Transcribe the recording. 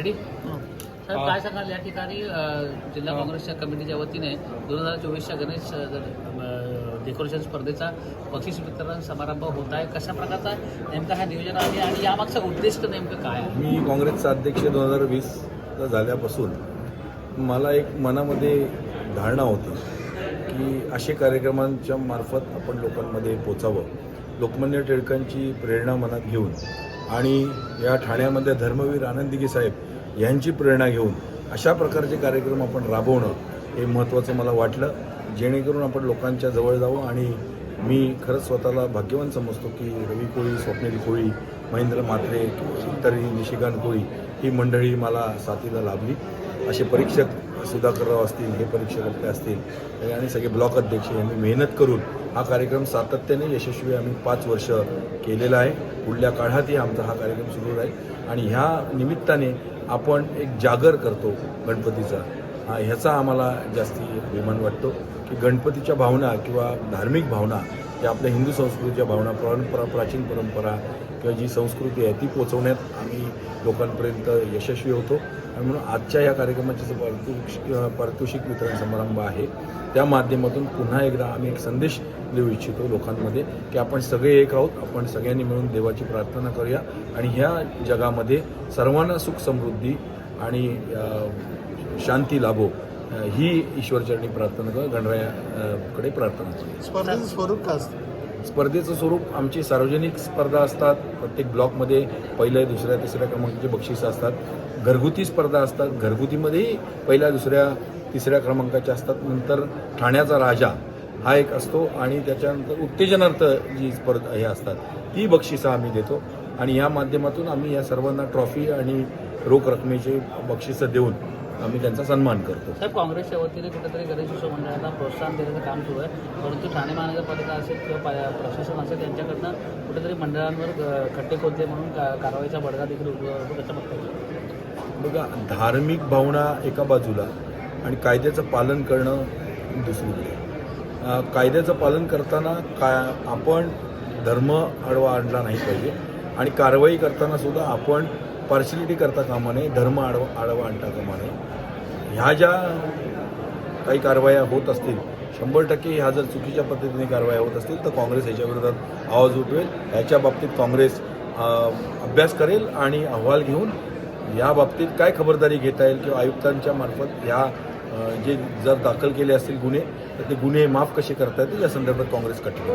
Ready साहेब काय सांगाल? या ठिकाणी जिल्हा काँग्रेसच्या कमिटीच्या वतीने दोन हजार चोवीसच्या गणेश डेकोरेशन स्पर्धेचा बक्षीस वितरण समारंभ होत आहे. कशा प्रकारचा नेमका हा नियोजन आहे आणि यामागचं उद्दिष्ट नेमकं काय आहे? मी काँग्रेसचा अध्यक्ष दोन हजार वीस झाल्यापासून मला एक मनामध्ये धारणा होती की असे कार्यक्रमांच्या मार्फत आपण लोकांमध्ये पोचावं. लोकमान्य टिळकांची प्रेरणा मनात घेऊन आणि या ठाण्यामध्ये धर्मवीर आनंदगी साहेब यांची प्रेरणा घेऊन अशा प्रकारचे कार्यक्रम आपण राबवणं हे महत्त्वाचं मला वाटलं. जेणेकरून आपण लोकांच्या जवळ जावं आणि मी खरंच स्वतःला भाग्यवान समजतो की रवी कोळी स्वप्नील कोळी महेंद्र म्हात्रे तरी निशिकांत कोळी ही मंडळी मला साथीला लाभली. असे परीक्षक सुधाकरराव असतील हे परीक्षक असतील आणि सगळे ब्लॉक अध्यक्ष यांनी मेहनत करून हा कार्यक्रम सातत्याने यशस्वी आम्ही पाच वर्ष केलेला आहे. पुढल्या काळातही आमचा हा कार्यक्रम सुरू राहील. आणि ह्या निमित्ताने आपण एक जागर करतो गणपतीचा. हा ह्याचा आम्हाला जास्ती अभिमान वाटतो की गणपतीच्या भावना किंवा धार्मिक भावना या आपल्या हिंदू संस्कृतीच्या भावना परंपरा प्राचीन परंपरा किंवा जी संस्कृती आहे ती पोचवण्यात आम्ही लोकांपर्यंत यशस्वी होतो. आणि म्हणून आजच्या या कार्यक्रमाचे जो पारितोषिक पारितोषिक वितरण समारंभ आहे त्या माध्यमातून पुन्हा एकदा आम्ही एक संदेश देऊ इच्छितो लोकांमध्ये की आपण सगळे एक आहोत आपण सगळ्यांनी मिळून देवाची प्रार्थना करूया आणि ह्या जगामध्ये सर्वांना सुख समृद्धी आणि शांती लाभो ही ईश्वरचरणी प्रार्थना कर गणरायाकडे प्रार्थना स्वरूप काय असतं? स्पर्धेचं स्वरूप आमची सार्वजनिक स्पर्धा असतात प्रत्येक ब्लॉकमध्ये पहिल्या दुसऱ्या तिसऱ्या क्रमांकाचे बक्षिसं असतात. घरगुती स्पर्धा असतात. घरगुतीमध्येही पहिल्या दुसऱ्या तिसऱ्या क्रमांकाच्या असतात. नंतर ठाण्याचा राजा हा एक असतो आणि त्याच्यानंतर उत्तेजनार्थ जी स्पर्धा हे असतात ती बक्षिसं आम्ही देतो. आणि या माध्यमातून आम्ही या सर्वांना ट्रॉफी आणि रोख रकमेचे बक्षिसं देऊन आम्ही त्यांचा सन्मान करतो. साहेब काँग्रेसच्या वतीने कुठेतरी गणेश उत्सव मंडळाला प्रोत्साहन देण्याचं काम सुरू आहे. परंतु ठाणे महानगरपालिका असेल किंवा प्रशासन असेल यांच्याकडनं कुठेतरी मंडळांवर खड्डे खोदले म्हणून का कारवाईचा बडगा देखील कसं बघता बघा धार्मिक भावना एका बाजूला आणि कायद्याचं पालन करणं दुसरीकडे. कायद्याचं पालन करताना काय आपण धर्म आडवा आणला नाही पाहिजे. आणि कारवाई करताना सुद्धा आपण पार्शलिटी करता कामा नये धर्म आडवा आडवा आणता कामा नये. ह्या ज्या काही कारवाया होत असतील शंभर टक्के ह्या जर चुकीच्या पद्धतीने कारवाया होत असतील तर काँग्रेस याच्या विरोधात आवाज उठवेल. याच्या बाबतीत काँग्रेस अभ्यास करेल आणि अहवाल घेऊन या बाबतीत काय खबरदारी घेता येईल किंवा आयुक्तांच्या मार्फत ह्या जे जर दाखल केले असतील गुन्हे तर ते गुन्हे माफ कसे करता येतील या संदर्भात काँग्रेस कठीण